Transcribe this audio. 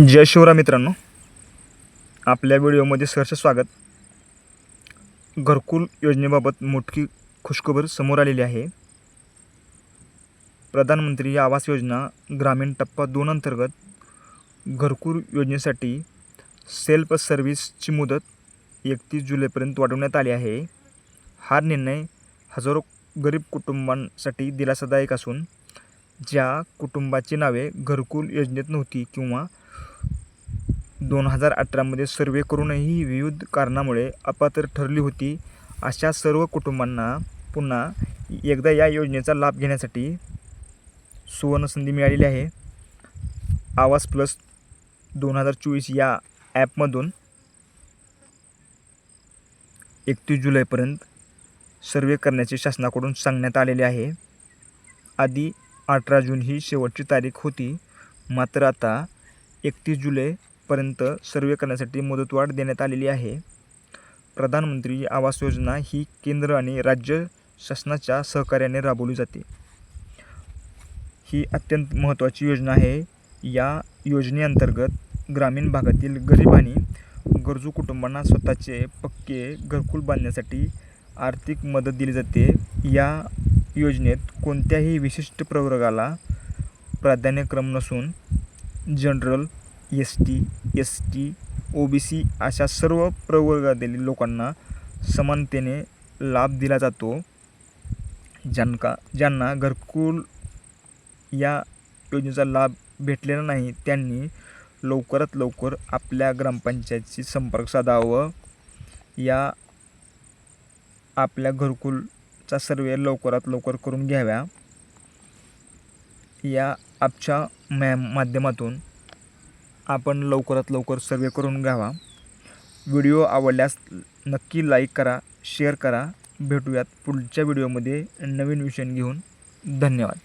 जय शिवराय मित्रांनो. आपल्या व्हिडिओमध्ये सहर्ष स्वागत. घरकुल योजनेबाबत मोठी खुशखबर समोर आलेली आहे. प्रधानमंत्री आवास योजना ग्रामीण टप्पा दोन अंतर्गत घरकुल योजनेसाठी सेल्फ सर्व्हिसची मुदत एकतीस जुलैपर्यंत वाढवण्यात आली आहे. हा निर्णय हजारो गरीब कुटुंबांसाठी दिलासादायक असून ज्या कुटुंबाची नावे घरकुल योजनेत नव्हती किंवा दोन हजार अठरामध्ये सर्वे करूनही विविध कारणामुळे अपात्र ठरली होती. अशा सर्व कुटुंबांना पुन्हा एकदा या योजनेचा लाभ घेण्यासाठी सुवर्णसंधी मिळालेली आहे. आवास प्लस दोन हजार चोवीस या ॲपमधून एकतीस जुलैपर्यंत सर्वे करण्याचे शासनाकडून सांगण्यात आलेले आहे. आधी अठरा जून ही शेवटची तारीख होती. मात्र आता एकतीस जुलै पर्यंत सर्वे करण्यासाठी मुदतवाढ देण्यात आलेली आहे. प्रधानमंत्री आवास योजना ही केंद्र आणि राज्य शासनाच्या सहकार्याने राबवली जाते. ही अत्यंत महत्त्वाची योजना आहे. या योजनेअंतर्गत ग्रामीण भागातील गरीब आणि गरजू कुटुंबांना स्वतःचे पक्के घरकुल बांधण्यासाठी आर्थिक मदत दिली जाते. या योजनेत कोणत्याही विशिष्ट प्रवर्गाला प्राधान्यक्रम नसून general S T S T O B C अशा सर्व प्रवर्गातील लोकांना समानतेने लाभ दिला जातो. ज्यांका ज्यांना घरकुल या योजनेचा लाभ भेटलेला नाही त्यांनी लवकरात लवकर आपल्या ग्रामपंचायतशी संपर्क साधावं. या आपल्या घरकुलचा सर्वे लवकरात लवकर करून घ्याव्या. या आपच्या मॅ माध्यमातून आपण लवकरात लवकर सर्वे करून घ्यावा. व्हिडिओ आवडल्यास नक्की लाईक करा शेअर करा. भेटूयात पुढच्या व्हिडिओमध्ये नवीन विषय घेऊन. धन्यवाद.